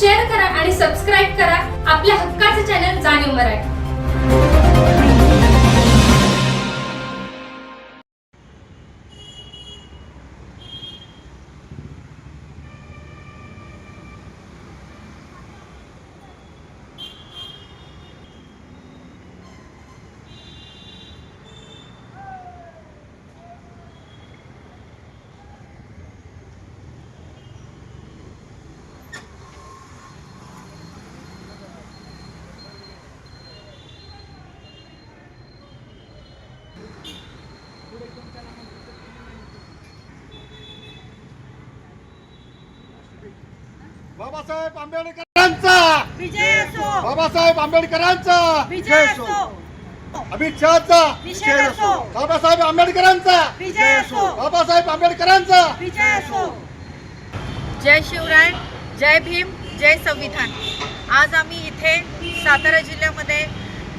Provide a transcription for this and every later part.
Share करा आणि subscribe करा. आपल्या हक्काचे चॅनल जाणीव मराठी. बाबासाहेब आंबेडकरांचा! विजय असो! बाबासाहेब आंबेडकरांचा! विजय असो! अमित शहाचा! असो! बाबासाहेब आंबेडकरांचा! विजय असो! बाबासाहेब आंबेडकरांचा! विजय असो! जय शिवराय जय भीम जय संविधान. आज आम्ही इथे सातारा जिल्ह्यामध्ये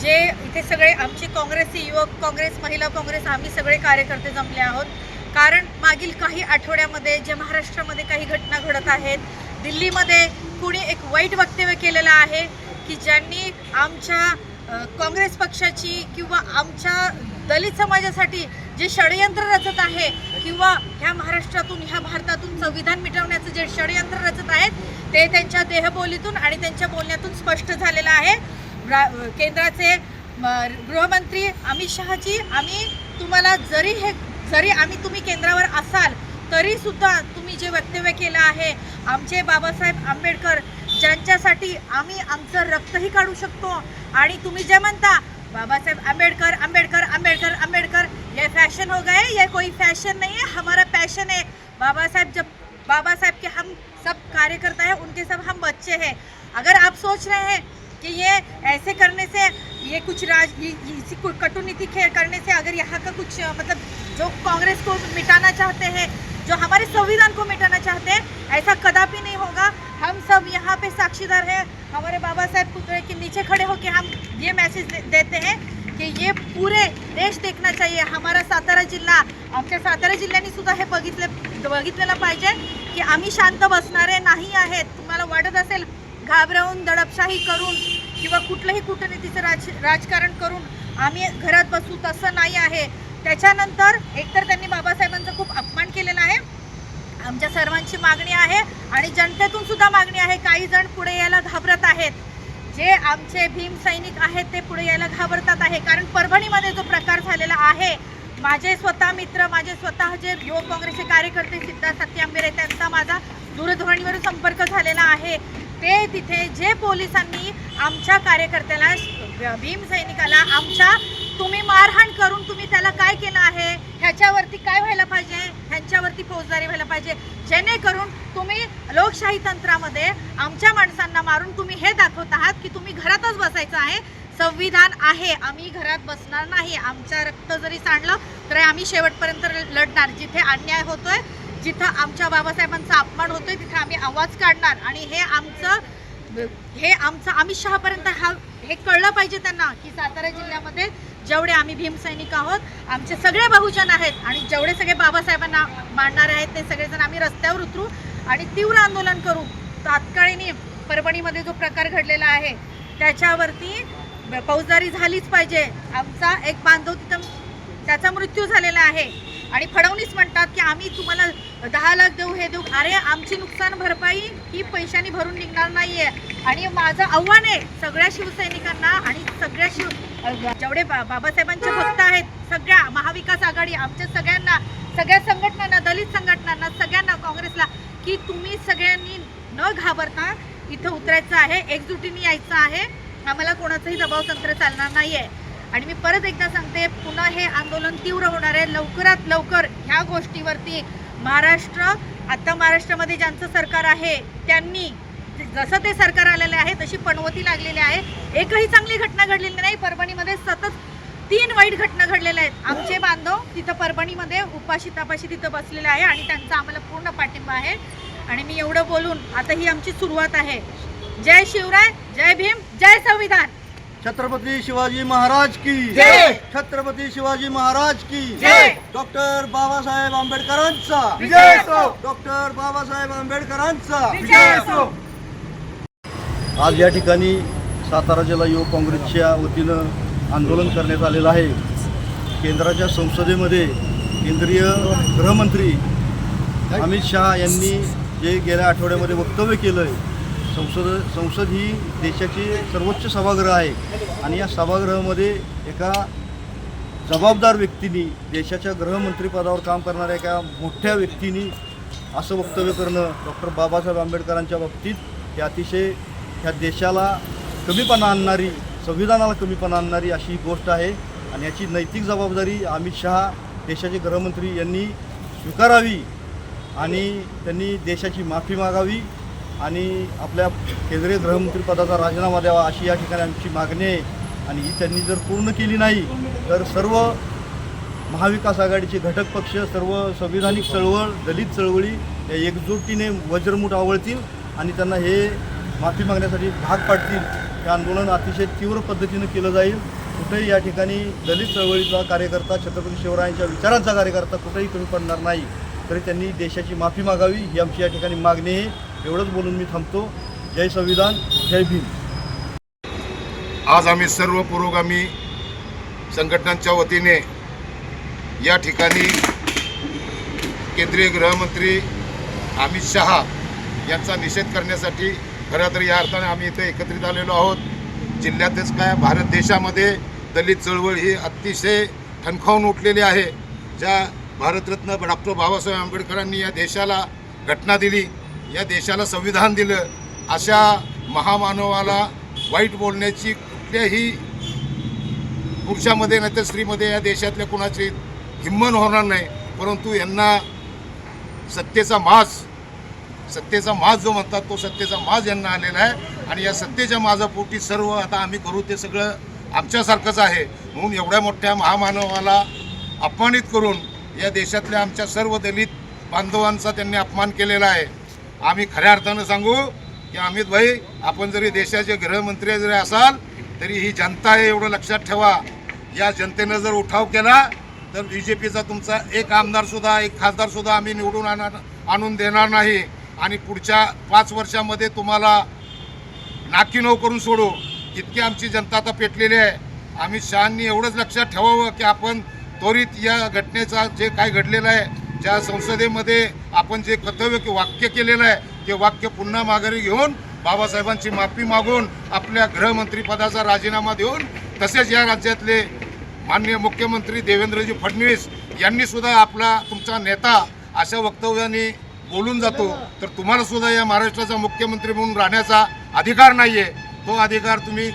जे इथे सगळे आमचे काँग्रेसचे युवक काँग्रेस महिला काँग्रेस आम्ही सगळे कार्यकर्ते जमले आहोत. कारण मागील काही आठवड्यामध्ये जे महाराष्ट्रामध्ये काही घटना घडत आहेत दिल्लीमध्ये कुणी एक वाईट वक्तव्य केलेलं आहे की ज्यांनी आमच्या काँग्रेस पक्षाची किंवा आमच्या दलित समाजासाठी जे षडयंत्र रचत आहे किंवा ह्या महाराष्ट्रातून ह्या भारतातून संविधान मिटवण्याचं जे षडयंत्र रचत आहेत ते त्यांच्या देहबोलीतून आणि त्यांच्या बोलण्यातून स्पष्ट झालेलं आहे. केंद्राचे गृहमंत्री अमित शहाजी आम्ही तुम्हाला जरी हे जरी आम्ही तुम्ही केंद्रावर असाल तरीसुद्धा तुम्ही जे वक्तव्य केलं आहे आमचे बाबासाहेब आंबेडकर ज्यांच्यासाठी आम्ही आमचं रक्तही काढू शकतो. आणि तुम्ही जे म्हणता, बाबासाहेब आंबेडकर आंबेडकर आंबेडकर आंबेडकर, ये फ़ैशन हो गए, ये कोई फ़ैशन नहीं है, हमारा पैशन है. बाबा साहब जब बाबा साहब के हम सब कार्यकर्ता है, उनके सब हम बच्चे हैं. अगर आप सोच रहे हैं कि ये ऐसे करने से, ये कुछ राज इसी कटुनीति करने से अगर यहाँ का कुछ मतलब जो कांग्रेस को मिटाना चाहते हैं, जो हमारे संविधान को मिटाना चाहते हैं ऐसा कदापि नहीं होगा। हम सब यहाँ पे साक्षीदार हैं। हमारे बाबा साहेब पुतळे के नीचे खड़े होकर हम ये मैसेज दे, देते हैं की ये पूरे देश देखना चाहिए। हमारा सातारा जिल्हा आमच्या सातारा जिल्ह्याने सुद्धा हे बघितले बघितलेलं पाहिजे की आम्ही शांत बसणारे नाही आहेत. तुम्हाला वाटत असेल घाबरवून दडपशाही करून किंवा कुठलंही कूटनीतीचं राज राजकारण करून आम्ही घरात बसू तसं नाही आहे. त्याच्यानंतर एकतर त्यांनी बाबासाहेबांचा खूप अपमान केलेला आहे. आमच्या सर्वांची मागणी आहे आणि जनतेतून सुद्धा मागणी आहे. काही जण पुढे यायला घाबरत आहेत. जे आमचे भीम सैनिक आहेत ते पुढे यायला घाबरतात आहे. कारण परभणीमध्ये जो प्रकार झालेला आहे माझे स्वतः मित्र माझे स्वतः जे युवक काँग्रेसचे कार्यकर्ते सिद्धार्थ सत्यांबेरे त्यांचा माझा दूरध्वनीवरून संपर्क झालेला आहे. ते तिथे जे पोलिसांनी आमच्या कार्यकर्त्याला भीम सैनिकाला आमच्या तुम्ही मारहाण करून तुम्ही त्याला काय केलं आहे? ह्याच्यावरती काय व्हायला पाहिजे? ह्यांच्यावरती फौजदारी व्हायला पाहिजे. जेणेकरून तुम्ही लोकशाही तंत्रामध्ये आमच्या माणसांना मारून तुम्ही हे दाखवत आहात की तुम्ही घरातच बसायचं आहे. संविधान आहे. आम्ही घरात बसणार नाही. आमचं रक्त जरी सांडलं तर आम्ही शेवटपर्यंत लढणार. जिथे अन्याय होतोय जिथं आमच्या बाबासाहेबांचा अपमान होतोय तिथे आम्ही आवाज काढणार. आणि हे आमचं हे आमचं अमित शहापर्यंत हा हे कळलं पाहिजे त्यांना की सातारा जिल्ह्यामध्ये जेवढे आम्ही भीमसैनिक आहोत आमचे सगळे बहुजन आहेत आणि जेवढे सगळे बाबासाहेबांना मानणारे आहेत ते सगळेजण आम्ही रस्त्यावर उतरू आणि तीव्र आंदोलन करू. तात्काळीने परभणीमध्ये जो प्रकार घडलेला आहे त्याच्यावरती फौजदारी झालीच पाहिजे. आमचा एक बांधव तिथं त्याचा मृत्यू झालेला आहे. आणि फडणवीस म्हणतात की आम्ही तुम्हाला दहा लाख देऊ हे देऊ. अरे आमची नुकसान भरपाई ही पैशाने भरून निघणार नाही आहे आणि माझं आव्हान आहे सगळ्या शिवसैनिकांना आणि सगळ्या शिव जेवढे बा बाबासाहेबांचे भक्त आहेत सगळ्या महाविकास आघाडी आमच्या सगळ्यांना सगळ्या संघटनांना दलित संघटनांना सगळ्यांना काँग्रेसला की तुम्ही सगळ्यांनी न घाबरता इथं उतरायचं आहे एकजुटीने यायचं आहे. आम्हाला कोणाचंही दबाव तंत्र चालणार आहे आणि मी परत एकदा सांगते पुन्हा हे आंदोलन तीव्र होणार आहे. लवकरात लवकर ह्या गोष्टीवरती महाराष्ट्र आता महाराष्ट्रामध्ये ज्यांचं सरकार आहे त्यांनी जसं ते सरकार आलेलं आहे तशी पणवती लागलेली आहे. एकही चांगली घटना घडलेली नाही. परभणीमध्ये सतत तीन वाईट घटना घडलेल्या आहेत. आमचे बांधव तिथं परभणीमध्ये उपाशी तापाशी तिथं बसलेले आहे आणि त्यांचा आम्हाला पूर्ण पाठिंबा आहे. आणि मी एवढं बोलून आता ही आमची सुरुवात आहे. जय शिवराय जय भीम जय संविधान. छत्रपती शिवाजी महाराज की जय! छत्रपती शिवाजी महाराज की जय! डॉक्टर बाबासाहेब आंबेडकरांचा विजय! डॉक्टर बाबासाहेब आंबेडकरांचा विजय! आज या ठिकाणी सातारा जिल्हा युवक काँग्रेसच्या वतीनं आंदोलन करण्यात आलेलं आहे केंद्राच्या संसदेमध्ये केंद्रीय गृहमंत्री अमित शहा यांनी जे गेल्या आठवड्यामध्ये वक्तव्य केलं आहे संसद संसद ही देशाची सर्वोच्च सभागृह आहे. आणि या सभागृहामध्ये एका जबाबदार व्यक्तीनी देशाच्या गृहमंत्रीपदावर काम करणाऱ्या एका मोठ्या व्यक्तीनी असं वक्तव्य करणं डॉक्टर बाबासाहेब आंबेडकरांच्या बाबतीत हे अतिशय ह्या देशाला कमीपणा आणणारी संविधानाला कमीपणा आणणारी अशी गोष्ट आहे. आणि याची नैतिक जबाबदारी अमित शहा देशाचे गृहमंत्री यांनी स्वीकारावी आणि त्यांनी देशाची माफी मागावी. आणि आपल्या केंद्रीय गृहमंत्रीपदाचा राजीनामा द्यावा अशी या ठिकाणी आमची मागणी आहे. आणि ही त्यांनी जर पूर्ण केली नाही तर सर्व महाविकास आघाडीचे घटक पक्ष सर्व संविधानिक चळवळ दलित चळवळी या एकजुटीने वज्रमूठ आवळतील आणि त्यांना हे माफी मागण्यासाठी भाग पाडतील. हे आंदोलन अतिशय तीव्र पद्धतीनं केलं जाईल. कुठेही या ठिकाणी दलित चळवळीचा कार्यकर्ता छत्रपती शिवरायांच्या विचारांचा कार्यकर्ता कुठेही कमी पडणार नाही. तरी त्यांनी देशाची माफी मागावी ही आमची या ठिकाणी मागणी आहे. एवढंच बोलून मी थांबतो. जय संविधान जय भीम. आज आम्ही सर्व पुरोगामी संघटनांच्या वतीने या ठिकाणी केंद्रीय गृहमंत्री अमित शहा यांचा निषेध करण्यासाठी खरं तर या अर्थाने आम्ही इथे एकत्रित आलेलो आहोत. जिल्ह्यातच काय भारत देशामध्ये दलित चळवळ ही अतिशय ठणकावून उठलेली आहे. ज्या भारतरत्न डॉक्टर बाबासाहेब आंबेडकरांनी या देशाला घटना दिली या देशाला संविधान दिलं अशा महामानवाला वाईट बोलण्याची कुठल्याही पुरुषामध्ये नाही तर स्त्रीमध्ये या देशातल्या कुणाची हिंमत होणार नाही. परंतु यांना सत्तेचा माज सत्तेचा माज जो म्हणतात तो सत्तेचा माज यांना आलेला आहे. आणि या सत्तेच्या माझापोटी सर्व आता आम्ही करू ते सगळं आमच्यासारखंच आहे. म्हणून एवढ्या मोठ्या महामानवाला अपमानित करून या देशातल्या आमच्या सर्व दलित बांधवांचा त्यांनी अपमान केलेला आहे. आम्ही खऱ्या अर्थानं सांगू की अमित भाई आपण जरी देशाचे गृहमंत्री जरी असाल तरी ही जनता आहे एवढं लक्षात ठेवा. या जनतेनं जर उठाव केला तर बी जे पीचा तुमचा एक आमदारसुद्धा एक खासदारसुद्धा आम्ही निवडून आणणार आणून देणार नाही. आणि पुढच्या पाच वर्षामध्ये तुम्हाला नाकी नऊ करून सोडू. इतकी आमची जनता आता पेटलेली आहे. अमित शहांनी एवढंच लक्षात ठेवावं की आपण त्वरित या घटनेचा जे काय घडलेलं आहे ज्या संसदेमध्ये आपण जे कर्तव्य की वाक्य केलेलं आहे ते वाक्य पुन्हा माघारी घेऊन बाबासाहेबांची माफी मागून आपल्या गृहमंत्रीपदाचा राजीनामा देऊन तसेच या राज्यातले माननीय मुख्यमंत्री देवेंद्रजी फडणवीस यांनी सुद्धा आपला तुमचा नेता अशा वक्तव्याने बोलून जातो. तर तुम्हाला सुद्धा या महाराष्ट्राचा मुख्यमंत्री म्हणून राहण्याचा अधिकार नाही आहे तो अधिकार तुम्ही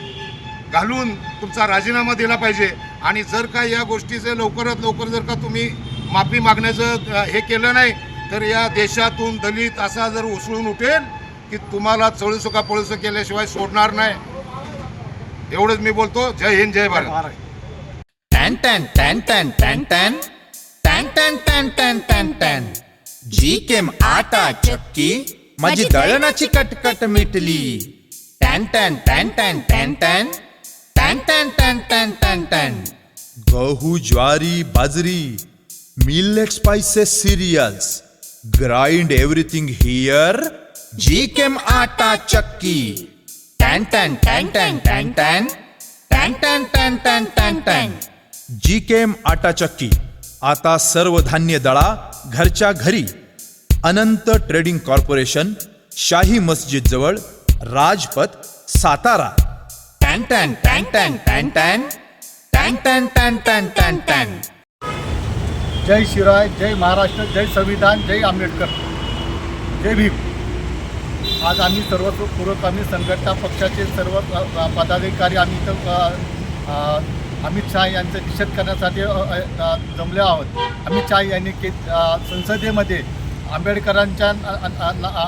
घालून तुमचा राजीनामा दिला पाहिजे. आणि जर का या गोष्टीचे लवकरात लवकर जर का तुम्ही माफी मागण्याचं हे केलं नाही तर या देशातून दलित असा जर उसळून उठेल की तुम्हाला चळूसुका पळूसं केल्याशिवाय सोडणार नाही एवढंच मी बोलतो जय हिंद जय Bharat Tan tan tan tan tan tan tan tan tan tan tan tan जी केम आटा चक्की माझी दळणाची कटकट मिटली टॅन टॅन टॅन टॅन टॅन टॅन टॅन टॅन टॅन टॅन टॅन टॅन गहू ज्वारी बाजरी millet spices cereals grind everything here जी केम आटा चक्की टॅन टॅन टॅन टॅन टॅन टॅन टॅन टॅन टॅन टॅन टॅन टॅन जी केम आटा चक्की आता सर्व धान्य दळा घरच्या घरी अनंत ट्रेडिंग कॉर्पोरेशन शाही मस्जिद जवळ राजपथ सातारा टॅन टॅन टॅन टॅन टॅन टॅन टॅन टॅन टॅन टॅन टॅन टॅन जय शिवराय जय महाराष्ट्र जय संविधान जय आंबेडकर. जय भीम. आज आम्ही सर्व पुरोगामी संघटना पक्षाचे सर्व पदाधिकारी आम्ही इथं अमित शहा यांचा निषेध करण्यासाठी जमले आहोत. अमित शहा यांनी के संसदेमध्ये आंबेडकरांच्या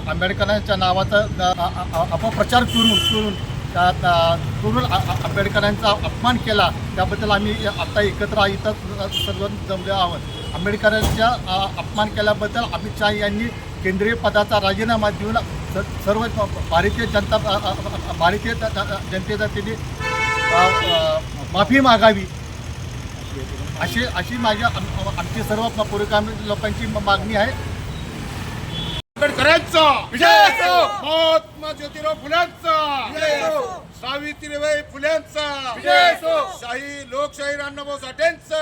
आंबेडकरांच्या नावाचा अपप्रचार करून करून त्या- करून आंबेडकरांचा अपमान केला. त्याबद्दल आम्ही आत्ता एकत्र इथं सर्व जमले आहोत. आंबेडकरांच्या अपमान केल्याबद्दल अमित शहा यांनी केंद्रीय पदाचा राजीनामा देऊन स- सर्व भारतीय जनता भारतीय जनतेचा त्यांनी माफी मागावी. अशी अशी माझ्या आम- आमची सर्व पुरकामी लोकांची मागणी आहे. आंबेडकरांचा महात्मा ज्योतिराव फुल्यांचा सावित्रीबाई फुल्यांचा शाही लोकशाही अण्णाभाऊ साठेंचा